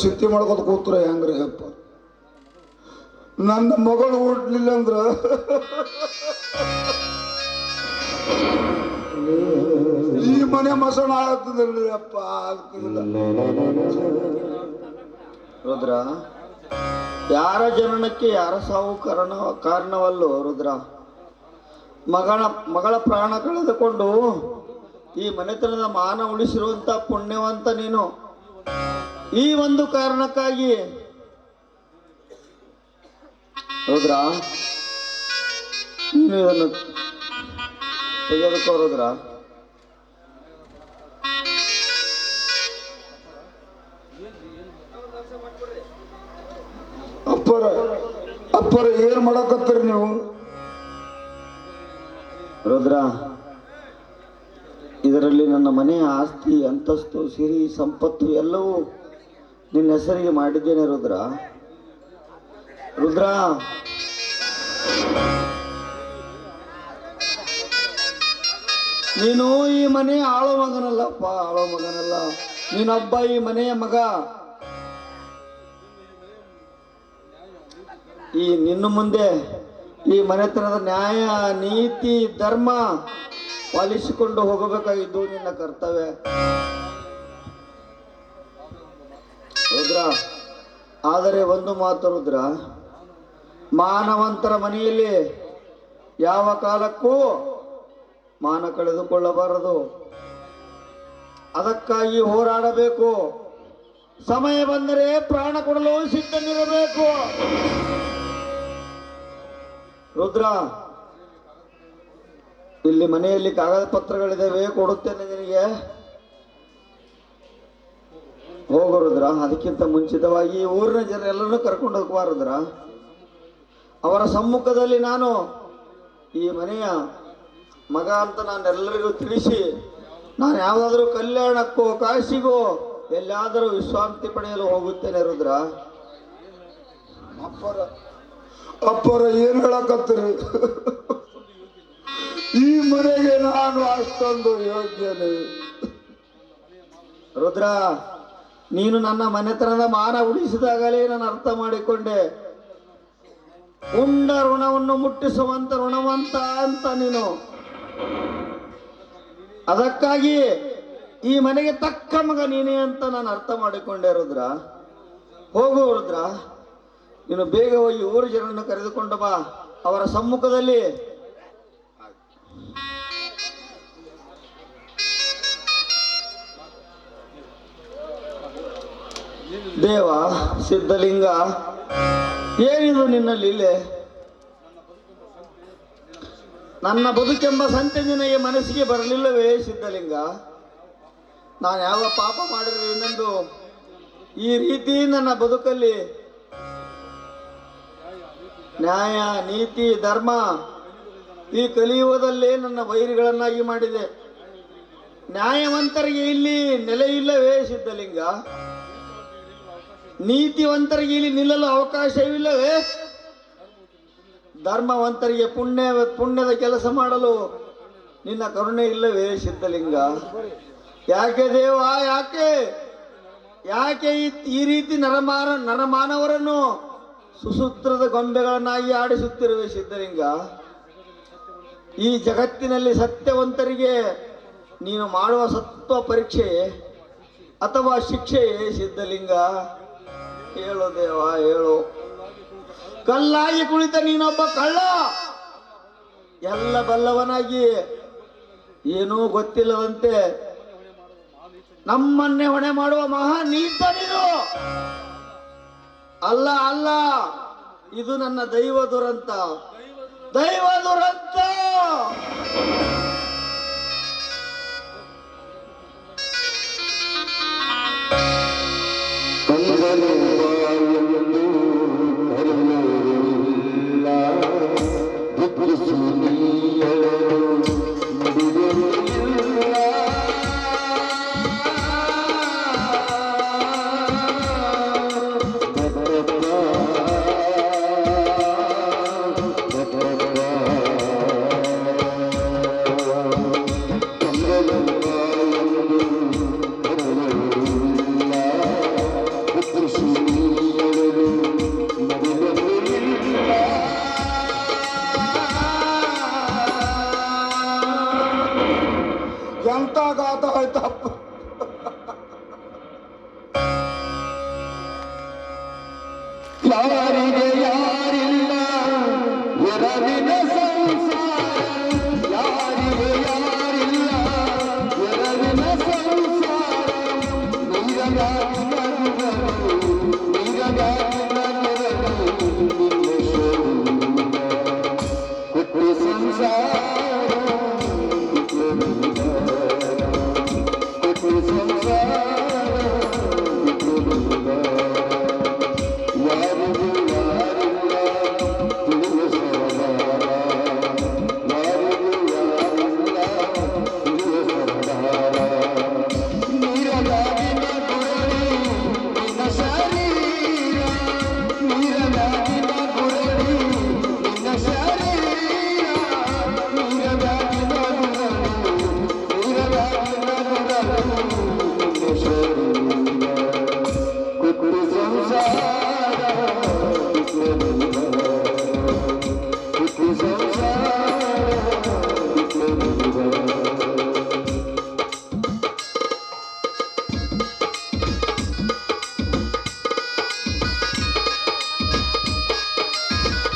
ಚಿಂತೆ ಮಾಡ್ಕೊತ ಕೂತ್ರ ಹೆಂಗ್ರಿ ಅಪ್ಪ? ನನ್ನ ಮಗಳು ಓಡ್ಲಿಲ್ಲ ಅಂದ್ರ? ಈ ಮನೆ ಮಸಣ ಆಗ್ತದಲ್ರಿ ಅಪ್ಪ, ಆಗ್ತದಿಲ್ಲ. ರುದ್ರ. ಯಾರ ಜನನಕ್ಕೆ ಯಾರ ಸಾವು ಕಾರಣ, ಕಾರಣವಲ್ಲೋ ರುದ್ರ? ಮಗಳ ಮಗಳ ಪ್ರಾಣ ಕಳೆದುಕೊಂಡು ಈ ಮನೆತನದ ಮಾನ ಉಳಿಸಿರುವಂತ ಪುಣ್ಯವಂತ ನೀನು. ಈ ಒಂದು ಕಾರಣಕ್ಕಾಗಿ ರುದ್ರ, ನೀನು ಇದನ್ನು ತೆಗೆದುಕೋ ರುದ್ರ. ಏನ್ ಮಾಡಕತ್ತೀರಿ ನೀವು? ರುದ್ರ, ಇದರಲ್ಲಿ ನನ್ನ ಮನೆಯ ಆಸ್ತಿ, ಅಂತಸ್ತು, ಸಿರಿ, ಸಂಪತ್ತು ಎಲ್ಲವೂ ನಿನ್ನ ಹೆಸರಿಗೆ ಮಾಡಿದ್ದೇನೆ ರುದ್ರ. ರುದ್ರ, ನೀನು ಈ ಮನೆ ಆಳೋ ಮಗನಲ್ಲಪ್ಪ, ಆಳೋ ಮಗನಲ್ಲ. ನೀನೊಬ್ಬ ಈ ಮನೆಯ ಮಗ. ಈ ನಿನ್ನ ಮುಂದೆ ಈ ಮನೆತನದ ನ್ಯಾಯ, ನೀತಿ, ಧರ್ಮ ಪಾಲಿಸಿಕೊಂಡು ಹೋಗಬೇಕಾಗಿದ್ದು ನಿನ್ನ ಕರ್ತವ್ಯ. ರುದ್ರ, ಆದರೆ ಒಂದು ಮಾತು ರುದ್ರ, ಮಾನವಂತರ ಮನೆಯಲ್ಲಿ ಯಾವ ಕಾಲಕ್ಕೂ ಮಾನ ಕಳೆದುಕೊಳ್ಳಬಾರದು. ಅದಕ್ಕಾಗಿ ಹೋರಾಡಬೇಕು. ಸಮಯ ಬಂದರೆ ಪ್ರಾಣ ಕೊಡಲು ಸಿದ್ಧನಿರಬೇಕು. ರುದ್ರ, ಇಲ್ಲಿ ಮನೆಯಲ್ಲಿ ಕಾಗದ ಪತ್ರಗಳಿದ್ದಾವೆ ಕೊಡುತ್ತೇನೆ ನಿನಗೆ. ಹೋಗು ರುದ್ರ, ಅದಕ್ಕಿಂತ ಮುಂಚಿತವಾಗಿ ಊರಿನ ಜನರೆಲ್ಲರನ್ನೂ ಕರ್ಕೊಂಡು ಹೋಗುವ ರುದ್ರ. ಅವರ ಸಮ್ಮುಖದಲ್ಲಿ ನಾನು ಈ ಮನೆಯ ಮಗ ಅಂತ ನಾನು ಎಲ್ಲರಿಗೂ ತಿಳಿಸಿ, ನಾನು ಯಾವುದಾದ್ರೂ ಕಲ್ಯಾಣಕ್ಕೋ, ಕಾಶಿಗೋ ಎಲ್ಲಾದರೂ ವಿಶ್ರಾಂತಿ ಪಡೆಯಲು ಹೋಗುತ್ತೇನೆ ರುದ್ರ. ಅಪ್ಪರ ಅಪ್ಪರ ಏನ್ ಹೇಳಕತ್ತೀರಿ? ಈ ಮನೆಗೆ ನಾನು ಅಷ್ಟೊಂದು ಯೋಗ್ಯನೆ. ರುದ್ರ, ನೀನು ನನ್ನ ಮನೆತನದ ಮಾನ ಉಳಿಸಿದಾಗಲೇ ನಾನು ಅರ್ಥ ಮಾಡಿಕೊಂಡೆ. ಉಂಡ ಋಣವನ್ನು ಮುಟ್ಟಿಸುವಂತ ಋಣವಂತ ಅಂತ ನೀನು. ಅದಕ್ಕಾಗಿ ಈ ಮನೆಗೆ ತಕ್ಕ ಮಗ ನೀನೇ ಅಂತ ನಾನು ಅರ್ಥ ಮಾಡಿಕೊಂಡೆ, ರುದ್ರ. ಹೋಗು, ರುದ್ರ. ನೀನು ಬೇಗ ಹೋಗಿ ಊರು ಜನರನ್ನು ಕರೆದುಕೊಂಡು ಬಾ. ಅವರ ಸಮ್ಮುಖದಲ್ಲಿ. ದೇವ, ಸಿದ್ಧಲಿಂಗ, ಏನಿದು ನಿನ್ನ ಲೀಲೆ? ನನ್ನ ಬದುಕೆಂಬ ಸಂತೆ ನಿನಗೆ ಮನಸ್ಸಿಗೆ ಬರಲಿಲ್ಲವೇ, ಸಿದ್ಧಲಿಂಗ? ನಾನು ಯಾವ ಪಾಪ ಮಾಡಿರುವೆನೆಂದು ಈ ರೀತಿ ನನ್ನ ಬದುಕಲ್ಲಿ ನ್ಯಾಯ, ನೀತಿ, ಧರ್ಮ ಈ ಕಲಿಯುವುದಲ್ಲೇ ನನ್ನ ವೈರಿಗಳನ್ನಾಗಿ ಮಾಡಿದೆ. ನ್ಯಾಯವಂತರಿಗೆ ಇಲ್ಲಿ ನೆಲೆಯಿಲ್ಲವೇ ಸಿದ್ಧಲಿಂಗ? ನೀತಿವಂತರಿಗೆ ಇಲ್ಲಿ ನಿಲ್ಲಲು ಅವಕಾಶವಿಲ್ಲವೇ? ಧರ್ಮವಂತರಿಗೆ ಪುಣ್ಯ, ಪುಣ್ಯದ ಕೆಲಸ ಮಾಡಲು ನಿನ್ನ ಕರುಣೆ ಇಲ್ಲವೇ ಸಿದ್ಧಲಿಂಗ? ಯಾಕೆ ದೇವ, ಯಾಕೆ? ಯಾಕೆ ಈ- ರೀತಿ ನರಮಾನ, ನರಮಾನವರನ್ನು ಸುಸೂತ್ರದ ಗೊಂಬೆಗಳನ್ನಾಗಿ ಆಡಿಸುತ್ತಿರುವೆ ಸಿದ್ಧಲಿಂಗ, ಈ ಜಗತ್ತಿನಲ್ಲಿ ಸತ್ಯವಂತರಿಗೆ ನೀನು ಮಾಡುವ ಸತ್ವ ಪರೀಕ್ಷೆ ಅಥವಾ ಶಿಕ್ಷೆಯೇ ಸಿದ್ಧಲಿಂಗ? ಹೇಳು ದೇವ, ಹೇಳು. ಕಲ್ಲಾಗಿ ಕುಳಿತ ನೀನೊಬ್ಬ ಕಳ್ಳ. ಎಲ್ಲ ಬಲ್ಲವನಾಗಿ ಏನೂ ಗೊತ್ತಿಲ್ಲದಂತೆ ನಮ್ಮನ್ನೇ ಹೊಣೆ ಮಾಡುವ ಮಹಾ ನೀನು. ಅಲ್ಲ ಅಲ್ಲ. ಇದು ನನ್ನ ದೈವ ದುರಂತ. ದೈವ ದುರಂತ. ガタガタガタ